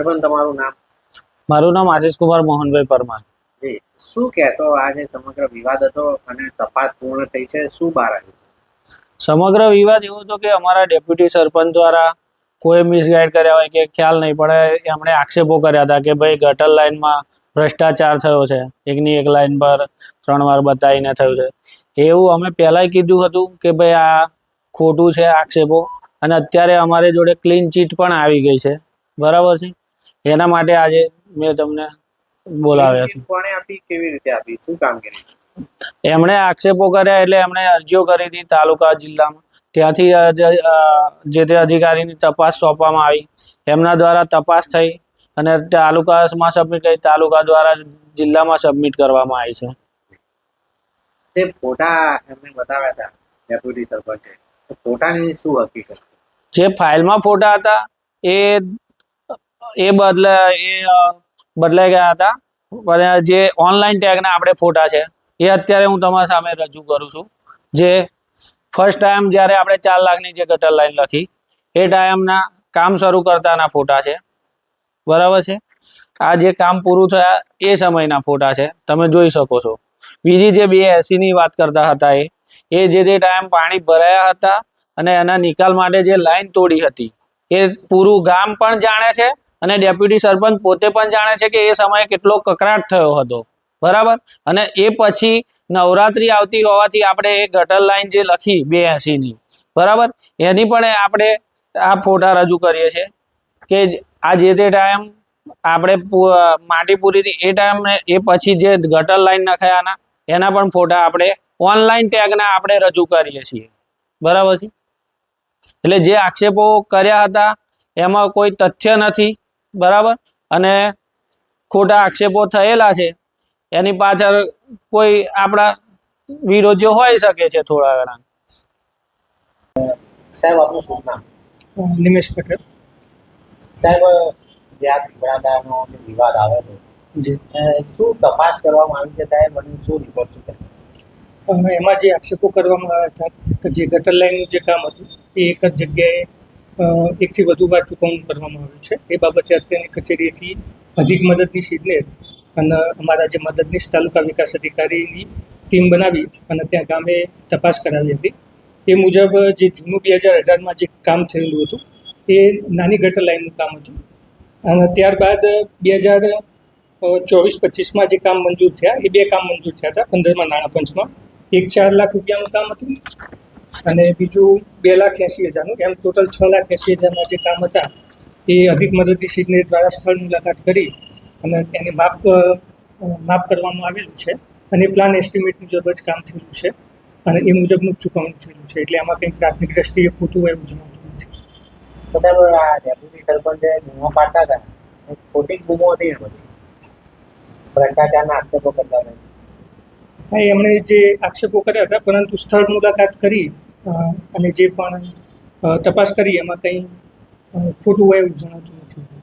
સરપંચ તમારું નામ? મારું નામ આશીષ કુમાર મોહનભાઈ પરમાર. જી. શું કહેશો આજે સમગ્ર વિવાદ હતો અને તપાસ પૂર્ણ થઈ છે શું બહાર આવ્યું? સમગ્ર વિવાદ એવો હતો કે અમારા ડેપ્યુટી સરપંચ દ્વારા કોઈ મિસગાઈડ કર્યા હોય કે ખ્યાલ નહીં પડે એમણે આક્ષેપો કર્યા હતા કે ભાઈ ગટર લાઇનમાં ભ્રષ્ટાચાર થયો છે. એકની એક લાઇન પર ત્રણ વાર બતાવીને થયું છે. એવું અમે પહેલાંય કીધું હતું કે ભાઈ આ ખોટું છે આક્ષેપો. અને અત્યારે અમારી જોડે ક્લીન ચીટ પણ આવી ગઈ છે. બરાબર છે? એના માટે આજે મેં તમને બોલાવ્યા છે કોણે આપી કેવી રીતે આપી? શું કામગીરી એમણે આક્ષેપો કર્યા એટલે એમણે અરજીઓ કરી હતી તાલુકા જિલ્લામાં. ત્યાંથી જે, તે અધિકારીની તપાસ સોંપવામાં આવી. એમના દ્વારા તપાસ થઈ અને તાલુકામાં સબમિટ કરી. તાલુકા દ્વારા જિલ્લામાં સબમિટ કરવામાં આવી છે. તે ફોટા એમને બતાવ્યા હતા ડેપ્યુટી સરપંચે. ફોટાની શું હકીકત? જે ફાઇલમાં ફોટા હતા એ એ બદલે, એ બદલાઈ ગયા હતા. અને જે ઓનલાઈન ટેગના આપણે ફોટા છે, એ અત્યારે હું તમારા સામે રજૂ કરું છું. જે ફર્સ્ટ ટાઈમ જ્યારે આપણે ચાર લાખની જે ગટર લાઈન લખી, એ ટાઈમના કામ શરૂ કરતાના ફોટા છે. બરાબર છે? આ જે કામ પૂરું થયા, એ સમયના ફોટા છે. તમે જોઈ શકો છો. બીજી જે બે એસીની વાત કરતા હતા એ એ જે તે ટાઈમ પાણી ભરાયા હતા અને એના નિકાલ માટે જે લાઈન તોડી હતી, એ પૂરું ગામ પણ જાણે છે અને ડેપ્યુટી સરપંચ પોતે પણ જાણે છે કે એ સમયે કેટલો કકરાટ થયો હતો. બરાબર? અને એ પછી નવરાત્રી આવતી હોવાથી આપણે એ ગટર લાઈન જે લખી બે એસીની બરાબર? એની પણ આપણે આ ફોટા રજૂ કરીએ છીએ કે આ જે તે ટાઈમ આપણે માટી પૂરી એ ટાઈમ એ પછી જે ગટર લાઈન નખાયાના એના પણ ફોટા આપણે ઓનલાઈન ટેગના આપણે રજૂ કરીએ છીએ. બરાબર છે? એટલે જે આક્ષેપો કર્યા હતા, એમાં કોઈ તથ્ય નથી. બરાબર? અને ખોટા આક્ષેપો થયેલા છે. એની પાછળ કોઈ આપણા વિરોધીઓ હોઈ શકે છે થોડા ઘણા. સાહેબ આપનું શું નામ? નિમેશ પટેલ. સાહેબ જે આ પીપળાદાનો વિવાદ આવેલો જી. શું તપાસ કરવામાં આવી છે સાહેબ અને શું રિપોર્ટ શું એમાં જે આક્ષેપો કરવામાં આવ્યા હતા કે જે ગટર લાઈનનું જે કામ હતું એ એક જ જગ્યાએ એકથી વધુ વાર ચૂકવણું કરવામાં આવ્યું છે. એ બાબતે અત્યારની કચેરીથી અધિક મદદની સીધને અને અમારા જે મદદનીશ તાલુકા વિકાસ અધિકારીની ટીમ બનાવી અને ત્યાં ગામે તપાસ કરાવી હતી. એ મુજબ જે જૂનું બે હજાર અઢારમાં જે કામ થયેલું હતું, એ નાની ગટર લાઇનનું કામ હતું. અને ત્યારબાદ બે હજાર ચોવીસ પચીસમાં જે કામ મંજૂર થયા, એ બે કામ મંજૂર થયા હતા, પંદરમાં નાણાં પંચમાં. એક ચાર લાખ રૂપિયાનું કામ હતું. અને બીજું બે લાખ એંસી હજારનું, એમ ટોટલ છ લાખ એંસી હજારના જે કામ હતા, એ અધિક મદદની સિગ્ને દ્વારા સ્થળ મુલાકાત કરી અને એને માપ માપ કરવામાં આવેલું છે અને પ્લાન એસ્ટિમેટ મુજબ જ કામ થયેલું છે અને એ મુજબનું ચૂકવણું થયેલું છે. એટલે આમાં કંઈ પ્રાથમિક દ્રષ્ટિએ ખોટું એવું જણાવતું નથી. બધા આ ડેપ્યુટી સરપંચે બૂમો પાડતા હતા. ખોટી બૂમો હતી ભ્રષ્ટાચારના આક્ષેપો કરતા હતા. હા એમણે જે આક્ષેપો કર્યા હતા, પરંતુ સ્થળ મુલાકાત કરી અને જે પણ તપાસ કરી, એમાં કંઈ ખોટું હોય એવું જણાતું નથી.